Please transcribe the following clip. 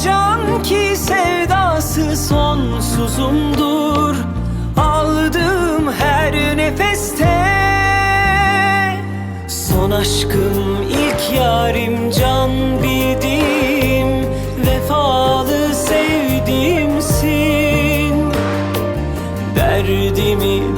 Kocan ki sevdası sonsuzumdur. Aldığım her nefeste Son aşkım ilk yarim can bildiğim Vefalı sevdiğimsin. Derdimi